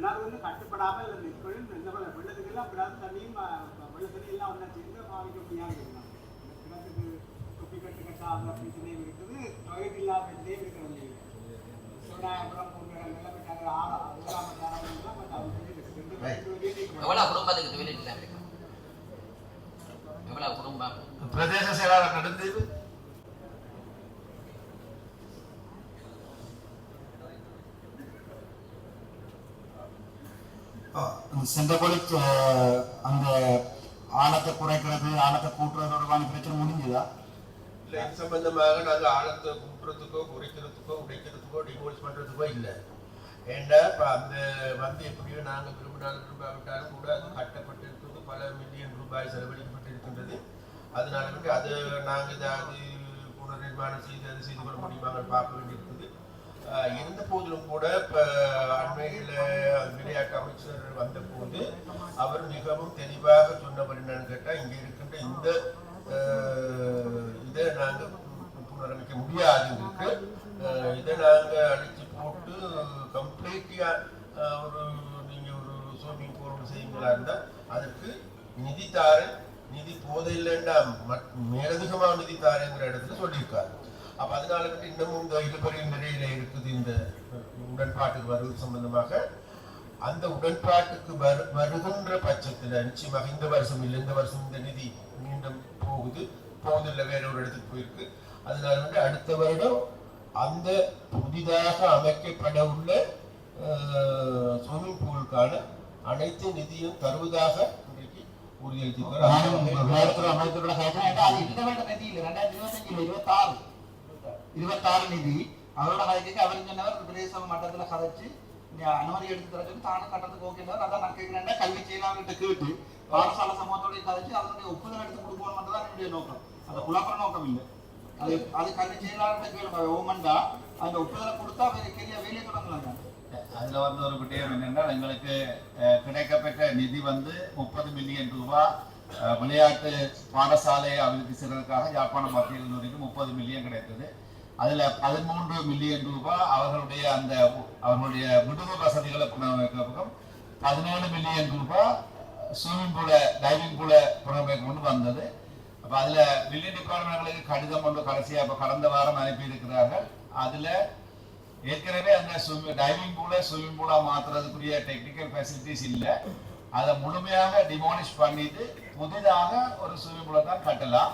கிணறு வந்து கட்டுப்படாமல் இப்பொழுது இந்த வெள்ள- வெள்ளத்துக்கெல்லாம் கிணறு தண்ணியும் வெள்ள தண்ணி எல்லாம் ஒன்றா சேர்ந்து பாவிக்க முடியாது இருக்கிறாங்க கிணத்துக்கு தொப்பி கட்டு கட்டாத பிரச்சனையும் இருக்குது. தொகைக்கு இல்லாத பிரச்சனையும் இருக்கிறது சிவநாயபுரம் போன்ற இடங்கள்ல விட்டாங்க ஆறா ஊராம பட் அவங்க குடும்பத்துக்கு தொழில் குடும்பம்? பிரதேச செயலாளர் நெடுந்தீவு சென்றபடி அந்த ஆழத்தை குறைக்கிறது ஆழத்தை கூட்டுறது தொடர்பான பிரச்சனை முடிஞ்சுதா? இல்லை இது சம்பந்தமாக நாங்கள் ஆழத்தை கூட்டுறதுக்கோ குறைக்கிறதுக்கோ உடைக்கிறதுக்கோ டிவோர்ஸ் பண்றதுக்கோ இல்லை. ஏன்னா இப்போ அந்த வந்து எப்படியோ நாங்க விரும்பினாலும் விரும்பாவிட்டாலும் கூட அது கட்டப்பட்டிருக்கிறது பல மில்லியன் ரூபாய் செலவழிக்கப்பட்டிருக்கின்றது. அதனால வந்து அது நாங்க அது புனர்நிர்மாணம் செய்து அது செய்து கொள்ள முடியுமாங்க பார்க்க வேண்டியிருக்குது. இருந்த போதிலும் கூட இப்ப அண்மையில் விளையாட்டு அமைச்சர் வந்த போது அவர் மிகவும் தெளிவாக சொன்னபடி என்னன்னு கேட்டா இங்க இருக்கின்ற இந்த இதை நாங்க புனரமைக்க முடியாது இருக்கு இதை நாங்க அடிச்சு போட்டு கம்ப்ளீட்டியா ஒரு நீங்க ஒரு ஸ்விம்மிங் பூல் செய்யுங்களா இருந்தா அதற்கு நிதி தாரேன் நிதி போதையில்லைன்னா மட்- மேலதிகமாக நிதி தாரேங்கிற இடத்துல சொல்லியிருக்காரு. அப்ப அதனால வந்து இன்னமும் இந்த இழுபறி நிலையில இருக்குது இந்த உடன்பாட்டுக்கு வருவது சம்பந்தமாக அந்த உடன்பாட்டுக்கு வரு வருகின்ற பட்சத்துல நிச்சயமாக இந்த வருஷம் இல்லை இந்த வருஷம் இந்த நிதி மீண்டும் போகுது. போகுதில்லை வேற ஒரு இடத்துக்கு போயிருக்கு. அதனால வந்து அடுத்த வருடம் அந்த புதிதாக அமைக்கப்பட உள்ள ஸ்விம்மிங் பூலுக்கான அனைத்து நிதியும் தருவதாக இன்றைக்கு உறுதியளித்திருக்கிறார். அமைச்சரோட இந்த வருட நிதி இல்லை ரெண்டாயிரத்தி இருபத்தஞ்சுல இருபத்தாறு. இருபத்தாறு நிதி. அவரோட கதைக்கு அவர் சொன்னவர் பிரதேச மட்டத்தில் கதைச்சு அனுமதி எடுத்து தர சொல்லி தானும் கட்டத்துக்கு ஓகேனார் அதான் நான் கேட்கிறேன் கல்வி செயலாளர்கிட்ட கேட்டு பாடசாலை சமூகத்தோடய கதைச்சு அதனுடைய ஒப்புதல் எடுத்து கொடுக்கணும் மட்டும்தான் என்னுடைய நோக்கம். அந்த குழப்பற நோக்கம் இல்லை. அது அது கல்வி செயலாளர்கிட்ட கேள்வி ஓமன்டா அந்த ஒப்புதலை கொடுத்தா வேற கேள்வி வேலையை தொடங்கலாம் அதுல வந்து ஒரு விடயம் என்னென்னா எங்களுக்கு கிடைக்கப்பெற்ற நிதி வந்து முப்பது மில்லியன் ரூபாய் விளையாட்டு பாடசாலை அபிவிருத்தி செய்வதற்காக யாழ்ப்பாணம் மத்திய கல்லூரிக்கு முப்பது மில்லியன் கிடைத்தது. அதுல பதிமூன்று மில்லியன் ரூபாய் அவர்களுடைய அந்த அவர்களுடைய விடுதி வசதிகளை புனரமைக்கும் பதினேழு மில்லியன் ரூபாய் ஸ்விம்மிங் பூல டைவிங் பூல புனரமைக்க கொண்டு வந்தது. அப்ப அதுல பில்லியன் டிபார்ட்மெண்ட்களுக்கு கடிதம் ஒன்று கடைசியா இப்ப கடந்த வாரம் அனுப்பி இருக்கிறார்கள் அதுல ஏற்கனவே அந்த டைவிங் பூல ஸ்விம்மிங் பூலா மாத்துறதுக்குரிய டெக்னிக்கல் ஃபெசிலிட்டிஸ் இல்லை. அதை முழுமையாக டிமோனிஷ் பண்ணிட்டு புதிதாக ஒரு ஸ்விம்மிங் பூலை தான் கட்டலாம்.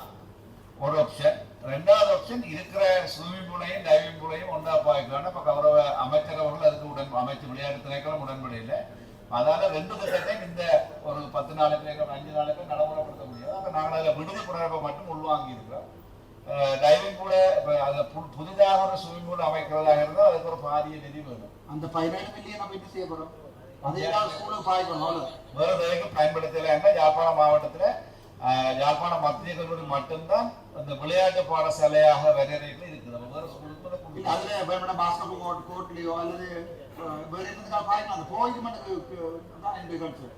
ஒரு ஆப்ஷன் ரெண்டாவது ஆப்ஷன் இருக்கிற ஸ்விம்மிங் பூலையும் டைவிங் பூலையும் ஒன்றா பாய்க்கலாம் இப்ப கௌரவ அமைச்சர் அவர்கள் அதுக்கு உடன் அமைச்சு விளையாட்டு திணைக்களம் உடன்படையில் அதால ரெண்டு திட்டத்தையும் இந்த ஒரு பத்து நாளுக்கு அஞ்சு நாளுக்கு நடைமுறைப்படுத்த முடியாது. அப்ப நாங்கள் அதில் விடுதி புறப்பை மட்டும் உள்வாங்கி இருக்கிறோம் டைவிங் கூட இப்ப அதை புதிதாக ஒரு ஸ்விம்மிங் பூல் அமைக்கிறதாக இருந்தால் அதுக்கு ஒரு பாரிய நிதி வேணும். அந்த பதினேழு மில்லியன் நம்ம என்ன செய்ய போறோம்? அதை ஏதாவது ஸ்கூலுக்கு பாய்க்கணும். வேறு பயன்படுத்தலைன்னா யாழ்ப்பாணம் மாவட்டத்தில் யாழ்ப்பாணம் மத்திய கல்லூரி மட்டும்தான் அந்த விளையாட்டு பாடசாலையாக வரையறைகள் இருக்குது. நம்ம வேறு ஸ்கூலுக்கு. அதுல வேணும்னா பாஸ்கெட் கோர்ட் கோர்ட்லயோ அல்லது வேற எதுக்காக பாய்க்கலாம் அந்த மட்டும் தான் என்னுடைய கருத்து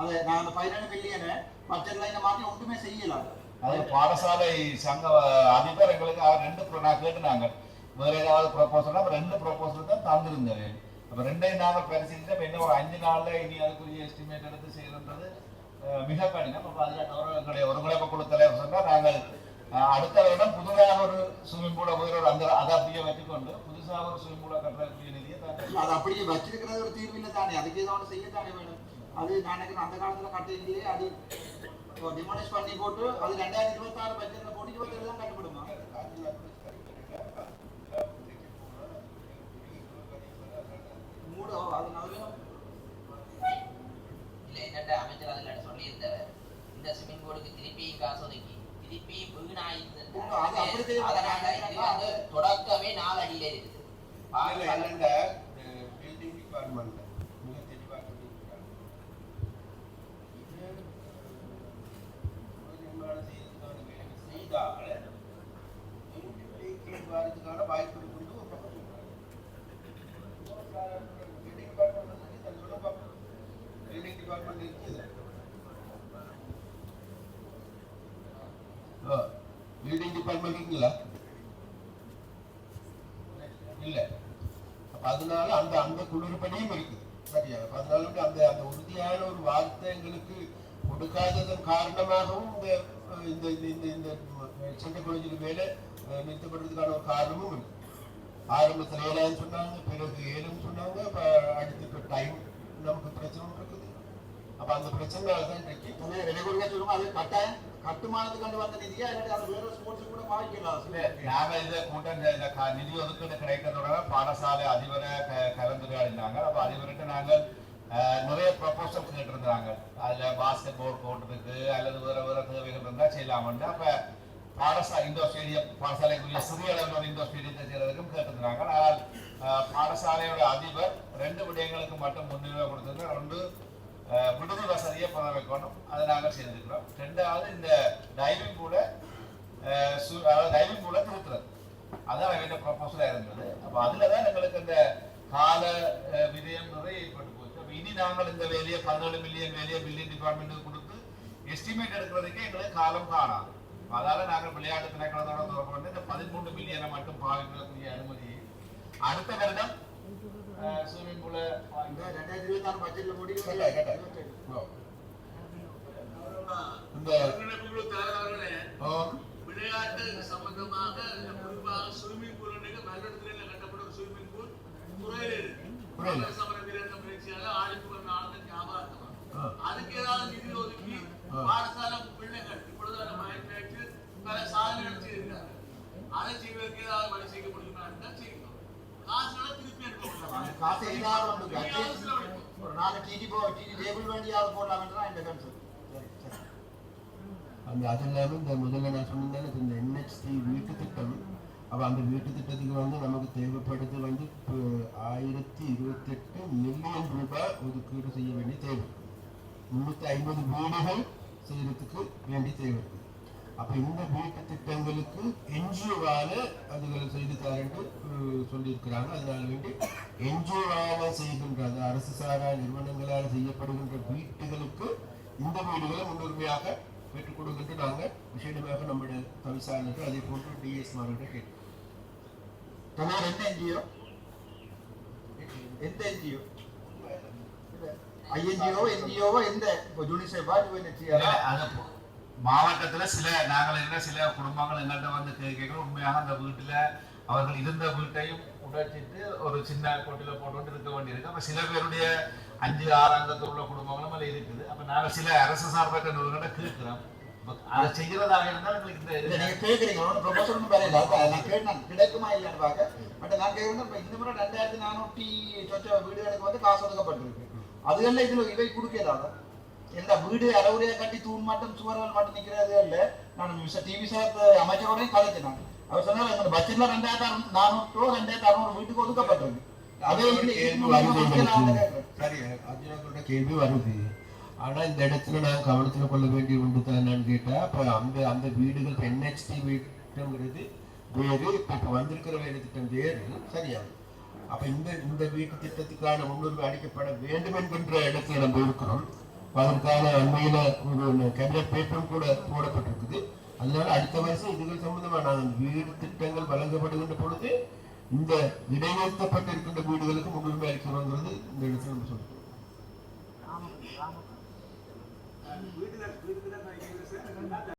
அது நான் அந்த பதினேழு மில்லியனை பட்ஜெட் லைனை மாற்றி ஒன்றுமே செய்யலாம் அது பாடசாலை சங்க அதிபர் எங்களுக்கு ரெண்டு நான் கேட்டுனாங்க. வேற ஏதாவது ப்ரொபோசல்னா ரெண்டு ப்ரொபோசல் தான் தந்திருந்தேன் அப்ப ரெண்டையும் நாங்கள் பரிசீலிச்சு இன்னும் ஒரு அஞ்சு நாள்ல இனி அதுக்குரிய எஸ்டிமேட் எடுத்து செய்யறது மிக கடினம் அப்ப அதுல கௌரவங்களுடைய ஒருங்கிணைப்பு குழு தலைவர் சொன்னால் நாங்கள் அடுத்த வருடம் புதுதாக ஒரு ஸ்விமிங் பூல போய் அந்த அதை அப்படியே வச்சுக்கொண்டு புதுசாக ஒரு ஸ்விமிங் பூல கட்டுறதுக்குரிய நிதியை அது அப்படியே வச்சிருக்கிறது ஒரு தீர்வு இல்லை தானே. அதுக்கு ஏதாவது செய்ய தானே வேணும். அது நான் அந்த காலத்துல கட்ட இல்லையே. அது டிமாலிஷ் பண்ணி போட்டு அது ரெண்டாயிரத்தி இருபத்தி ஆறு பட்ஜெட்ல போட்டு இருபத்தி தான் கட்டுப்படுமா மூடு ஓ, அது நல்ல இல்ல என்னட்ட அமைச்சர் அதுல சொல்லியிருந்தவர் இந்த ஸ்விம்மிங் பூலுக்கு திருப்பி காசு ஒதுக்கி திருப்பி வீணாயிருந்தது உங்க- அது அப்படி தெரியும். அதனால இது வந்து தொடக்கமே நாலு அடியில இருக்குது அதுல பில்டிங் டிபார்ட்மெண்ட் மிக தெளிவாக இது நிர்மாணம் செய்யறதுக்கான செய்தால் லீக்கேஜ் வரதுக்கான வாய்ப்பு ஒரு பக்கம் சொல்றாங்க பில்டிங் டிபார்ட்மெண்ட் சொல்லி தன் பில்டிங் டிபார்ட்மெண்ட் இருக்குது பில்டிங் டிபார்ட்மெண்ட் இருக்குங்களா இல்ல அப்ப அதனால அந்த அந்த குளிர்படியும் இருக்குது. சரியா? அதனால அந்த அந்த உறுதியான ஒரு வார்த்தை எங்களுக்கு கொடுக்காததன் காரணமாகவும் இந்த இந்த இந்த இந்த இந்த சண்டை குழந்தைகள் மேல நிறுத்தப்படுறதுக்கான ஒரு காரணமும் இருக்கு ஆரம்பத்துல ஏழான்னு சொன்னாங்க பிறகு ஏழுன்னு சொன்னாங்க அப்ப அடுத்து டைம் நமக்கு பிரச்சனை இருக்குது. அப்ப அந்த பிரச்சனை தான் இன்றைக்கு விலை கொடுக்க சொல்லுங்க அது கட்டாயம். கட்டுமானத்துக்கு கண்டு வந்த நிதியா இல்லாட்டி அது வேற ஸ்போர்ட்ஸ் கூட பாவிக்கலாம் இல்ல, நாம இதை கூட்டம் இந்த- க- நிதி ஒதுக்கீடு கிடைக்கிறதோட பாடசாலை அதிபரை க- கலந்துரையாடினாங்க அப்ப அதிபர்கிட்ட நாங்கள் நிறைய ப்ரொபோசல் கேட்டிருந்தாங்க அதுல பாஸ்கெட் பால் போட்டுறதுக்கு அல்லது வேற வேற தேவைகள் இருந்தா செய்யலாம்னு அப்ப பாடசா இண்டோர் ஸ்டேடியம் பாடசாலைக்குரிய சிறிய அளவில் இந்தோ இண்டோர் ஸ்டேடியத்தை செய்யறதுக்கும் கேட்டிருந்தாங்க ஆனால் பாடசாலையோட அதிபர் ரெண்டு விடயங்களுக்கு மட்டும் முன்னுரிமை கொடுத்திருந்தார் ரெண்டு விடுதி வசதி பண்ண வைக்கணும். அதை நாங்கள் செய்திருக்கிறோம். ரெண்டாவது இந்த டைவிங் கூட டைவிங் கூட திருத்துறது. அதான் எங்கிட்ட ப்ரொபோசலாக இருந்தது. அப்போ அதில் தான் எங்களுக்கு இந்த கால அஹ், விரயம் நிறைய ஏற்பட்டு போச்சு. அப்போ இனி நாங்கள் இந்த வேலையை பதினேழு மில்லியன் வேலையை பில்டிங் டிபார்ட்மெண்ட்டுக்கு கொடுத்து எஸ்டிமேட் எடுக்கிறதுக்கே எங்களுக்கு காலம் காணாது. அதால நாங்கள் விளையாட்டு திணைக்களத்தோட தொடர்பு கொண்டு இந்த பதிமூன்று மில்லியனை மட்டும் பாவிக்கிறதுக்குரிய அனுமதியை அடுத்த வருடம் ஸ்விமிங் பூல ரெண்டாயிரத்தி இருபத்தி ஆறு பட்ஜெட்ல முடிவு கேட்டா, கேட்டா. ஓ. இந்த ஓ, விளையாட்டு சம்பந்தமாக குறிப்பாக ஸ்விம்மிங் பூல் கட்டப்பட்ட ஒரு ஸ்விம்மிங் பூல் புரியல. சமர வீரர்கள் பயிற்சியால ஆளுக்கு ஒரு நாலு ஞாபகம். அதுக்கு ஏதாவது நிதி ஒதுக்கி ஆ. பாடசாலை பிள்ளைகள் இப்பொழுது மயன் பேச்சு பல சாதனைகள் செய்திருக்காங்க அதை செய்வதற்கு ஏதாவது வழி செய்ய முடியுமா இருந்தால் செய்யணும் காசுகளை திருப்பி அனுப்ப காசு எதாவது ஒன்று முடியாது ஒரு நாலு டிடி போ டிடி டேபிள் வேண்டியாவது போடலாம்னு தான் இந்த கன்செப்ட் சரி சரி அந்த அது இல்லாமல் இந்த முதல்ல நான் சொன்னேன் இந்த என்ஹெச்சி வீட்டு திட்டம் அப்போ அந்த வீட்டு திட்டத்துக்கு வந்து நமக்கு தேவைப்படுது வந்து இப்போ ஆயிரத்தி இருபத்தெட்டு மில்லியன் ரூபாய் ஒதுக்கீடு செய்ய வேண்டிய தேவை. முந்நூற்றி ஐம்பது வீடுகள் செய்யறதுக்கு வேண்டி தேவை. இருக்குது அப்போ இந்த வீட்டு திட்டங்களுக்கு என்ஜிஓவால அதுகளை செய்து தரேன்ட்டு சொல்லியிருக்கிறாங்க. அதனால வேண்டி என்ஜிஓவால செய்கின்ற அது அரசு சாரா நிறுவனங்களால் செய்யப்படுகின்ற வீட்டுகளுக்கு இந்த வீடுகளை முன்னுரிமையாக பெற்றுக் கொடுக்கின்ற நாங்கள் விசேடமாக நம்முடைய தவிசாளர்கள் அதே போன்று டிஎஸ் மார்கிட்ட கேட்கிறோம் தமிழ் எந்த என்ஜிஓ எந்த என்ஜிஓ ஐஎன்ஜிஓ என்ஜிஓவோ எந்த? இப்போ யூனிசெஃபா யூஎன்ஹெச்சிஆரா போ- மாவட்டத்துல சில நாங்கள் என்ன சில குடும்பங்கள் எங்கள்கிட்ட வந்து கே- கேட்கிறோம் உண்மையாக அந்த வீட்டுல அவர்கள் இருந்த வீட்டையும் உடைச்சிட்டு ஒரு சின்ன கொட்டில போட்டு இருக்க வேண்டியிருக்கு. அப்ப சில பேருடைய அஞ்சு ஆறு அங்கத்தில் உள்ள குடும்பங்களும் அதில் இருக்குது. அப்ப நாங்க சில அரசு சார்பற்ற நிறுவனங்களை கேட்கிறோம். அதை செய்யறதாக இருந்தால் எங்களுக்கு இந்த நீங்க கேக்குறீங்க ஒன்றும் ப்ரொபோசல் ஒன்றும் அப்ப நான் கேட்டேன் கிடைக்குமா இல்லையான்னு பார்க்க பட் நான் கேட்கணும் இப்ப இந்த முறை ரெண்டாயிரத்தி நானூற்றி சொச்ச வீடுகளுக்கு வந்து காசு ஒதுக்கப்பட்டிருக்கு. அதுகள்ல இதுல இவை கொடுக்கலாத எந்த வீடு அளவுரையா கட்டி தூண் மட்டும் சுவர்கள் மட்டும் நிக்கிறது இல்ல. நான் டிவி சார் அமைச்சரோடையும் கலைச்சினாங்க அவர் சொன்னார் எங்க பட்ஜெட்ல ரெண்டாயிரத்தி நானூற்றோ ரெண்டாயிரத்தி அறுநூறு வீட்டுக்கு ஒதுக்கப்பட்டிருக்கு. அதே. சரி கேள்வி வருது. ஆனா இந்த இடத்துல நான் கவனத்துல கொள்ள வேண்டிய ஒன்று என்னன்னு கேட்டா இப்ப அந்த அந்த வீடுகள் என்ஹெச்டி வீட்டுங்கிறது வேறு இப்ப வந்திருக்கிற வேலை திட்டம் வேறு சரியா? அப்ப இந்த இந்த வீட்டு திட்டத்துக்கான முன்னுரிமை அளிக்கப்பட வேண்டும் என்கின்ற இடத்துல நம்ம இருக்கிறோம். அதற்கான அண்மையில ஒரு கேபினட் பேப்பரும் கூட போடப்பட்டிருக்குது. அதனால அடுத்த வருஷம் இதுகள் சம்பந்தமா நாங்கள் வீடு திட்டங்கள் வழங்கப்படுகின்ற பொழுது இந்த இடைநிறுத்தப்பட்டிருக்கின்ற வீடுகளுக்கு முன்னுரிமை அளிக்கிறோங்கிறது இந்த இடத்துல நம்ம சொல்றோம்.